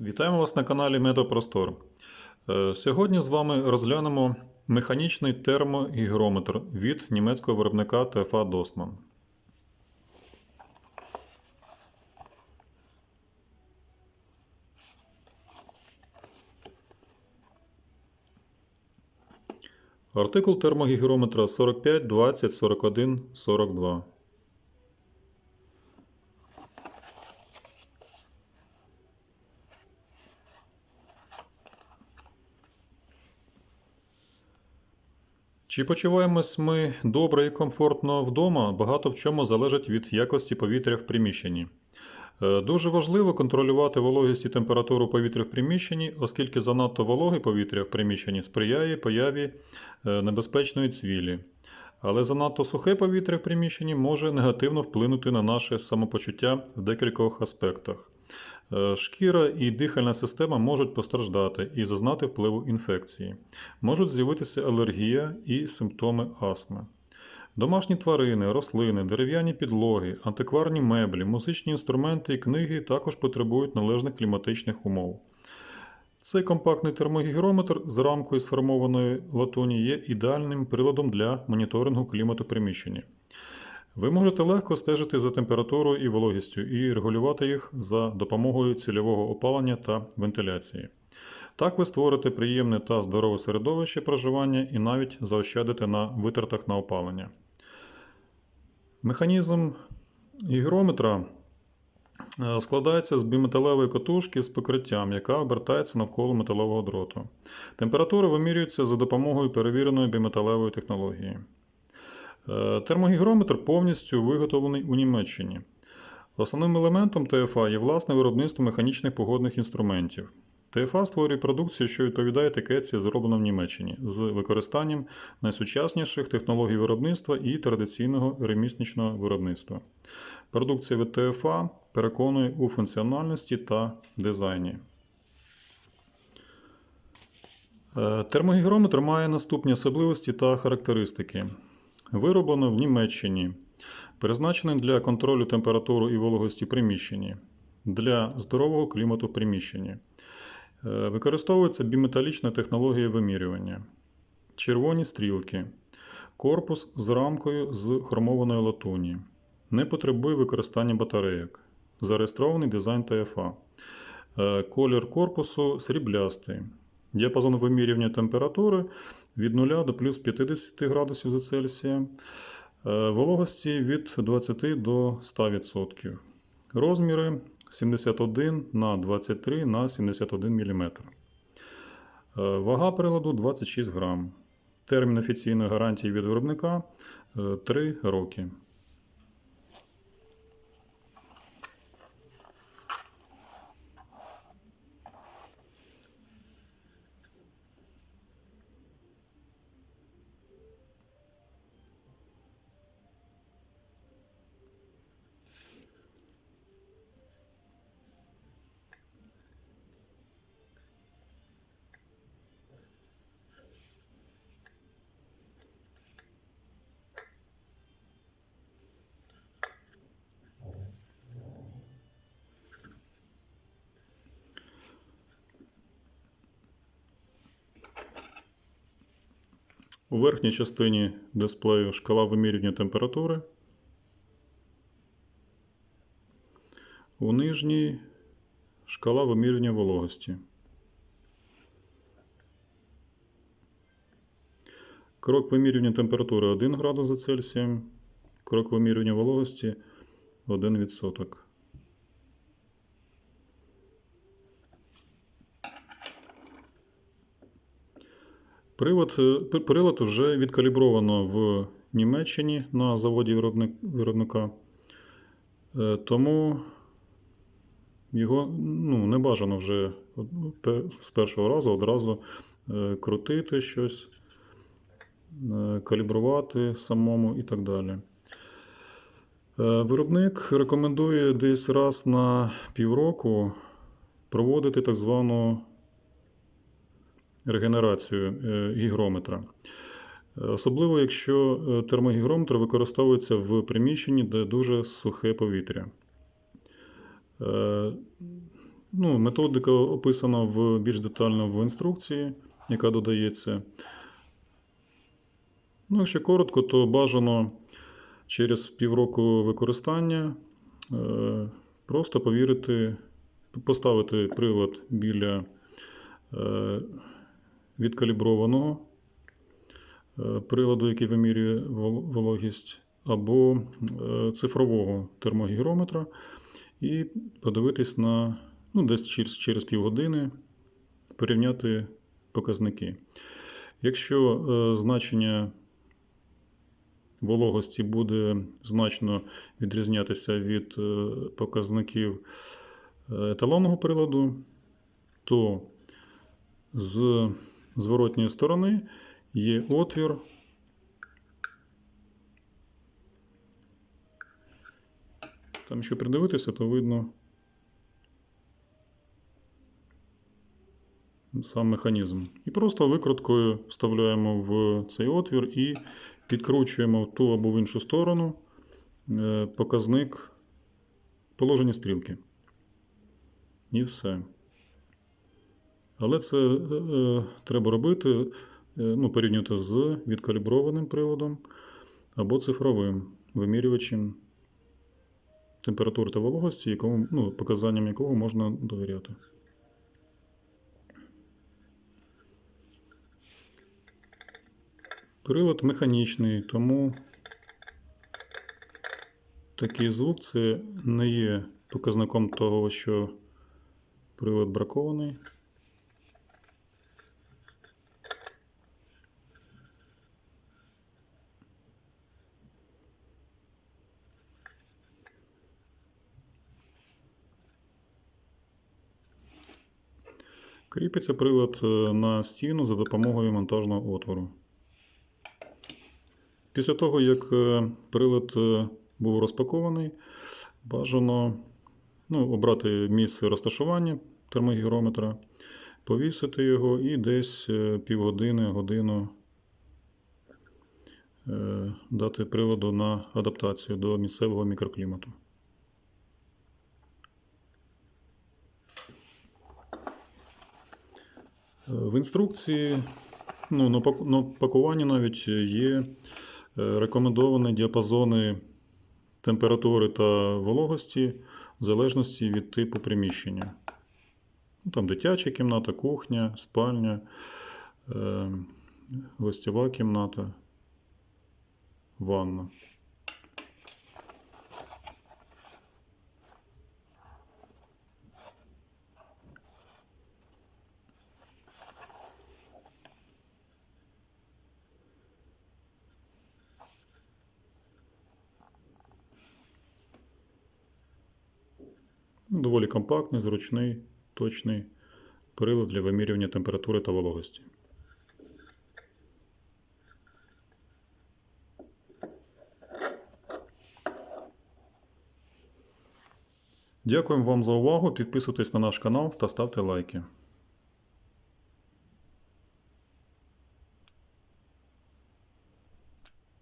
Вітаємо вас на каналі Медопростор. Е, Сьогодні з вами розглянемо механічний термогігрометр від німецького виробника ТФА Досман. Артикул термогігрометра 45 20 41 42. Чи почуваємось ми добре і комфортно вдома, багато в чому залежить від якості повітря в приміщенні. Е, Дуже важливо контролювати вологість і температуру повітря в приміщенні, оскільки занадто вологе повітря в приміщенні сприяє появі е, небезпечної цвілі. Але занадто сухе повітря в приміщенні може негативно вплинути на наше самопочуття в декількох аспектах. Е, Шкіра і дихальна система можуть постраждати і зазнати впливу інфекції. Можуть з'явитися алергія і симптоми астми. Домашні тварини, рослини, дерев'яні підлоги, антикварні меблі, музичні інструменти і книги також потребують належних кліматичних умов. Цей компактний термогігрометр з рамкою сформованої латуні є ідеальним приладом для моніторингу клімату приміщення. Ви можете легко стежити за температурою і вологістю і регулювати їх за допомогою цільового опалення та вентиляції. Так ви створите приємне та здорове середовище проживання і навіть заощадите на витратах на опалення. Механізм гігрометра е, складається з біметалевої катушки з покриттям, яка обертається навколо металевого дроту. Температура вимірюється за допомогою перевіреної біметалевої технології. Е, Термогігрометр повністю виготовлений у Німеччині. Основним елементом ТФА є власне виробництво механічних погодних інструментів. ТФА створює продукцію, що відповідає етикетці, зроблена в Німеччині, з використанням найсучасніших технологій виробництва і традиційного ремісничного виробництва. Продукція від ТФА переконує у функціональності та дизайні. Е, Термогігрометр має наступні особливості та характеристики. Вироблено в Німеччині, призначений для контролю температури і вологості приміщенні, для здорового клімату приміщенні. Е, Використовується біметалічна технологія вимірювання, червоні стрілки, корпус з рамкою з хромованої латуні, не потребує використання батарейок, зареєстрований дизайн ТФА, Е, колір корпусу сріблястий, діапазон вимірювання температури від 0 до плюс 50 градусів за Цельсієм, Е, вологості від 20 до 100%. Розміри 71 на 23 на 71 мм. Е, Вага приладу 26 грам. Термін офіційної гарантії від виробника 3 роки. У верхній частині дисплею шкала вимірювання температури. У нижній шкала вимірювання вологості. Крок вимірювання температури 1 градус за Цельсієм. Крок вимірювання вологості 1%. Привод, е, прилад вже відкалібровано в Німеччині на заводі виробника. Е, Тому його ну, не бажано вже з першого разу одразу е, крутити щось, калібрувати самому і так далі. Виробник рекомендує десь раз на півроку проводити так звану регенерацію е, гігрометра. Особливо, якщо е, термогігрометр використовується в приміщенні, де дуже сухе повітря. Е, Ну, методика описана в більш детально в інструкції, яка додається. Ну, якщо коротко, то бажано через півроку використання просто повірити, поставити прилад біля відкаліброваного е, приладу, який вимірює вологість, або е, цифрового термогігрометра, і подивитись на ну, десь через, через півгодини порівняти показники. Якщо е, значення вологості буде значно відрізнятися від показників еталонного приладу, то з зворотньої сторони є отвір. Там, якщо придивитися, то видно сам механізм. І просто викруткою вставляємо в цей отвір і підкручуємо в ту або в іншу сторону е, показник положення стрілки. І все. Але це е, е, треба робити, е, ну, порівнювати з відкаліброваним приладом або цифровим вимірювачем температури та вологості, якому, ну, показанням якого можна довіряти. Прилад механічний, тому такий звук це не є показником того, що прилад бракований. Кріпиться прилад е, на стіну за допомогою монтажного отвору. Після того, як е, прилад е, був розпакований, бажано ну, обрати місце розташування термогігрометра, повісити його і десь півгодини, годину дати приладу на адаптацію до місцевого мікроклімату. В інструкції, ну, на пакуванні навіть є е, рекомендовані діапазони температури та вологості в залежності від типу приміщення. Ну, Там дитяча кімната, кухня, спальня, е, гостєва кімната, ванна. Доволі компактний, зручний, точний прилад для вимірювання температури та вологості. Дякуємо вам за увагу. Підписуйтесь на наш канал та ставте лайки.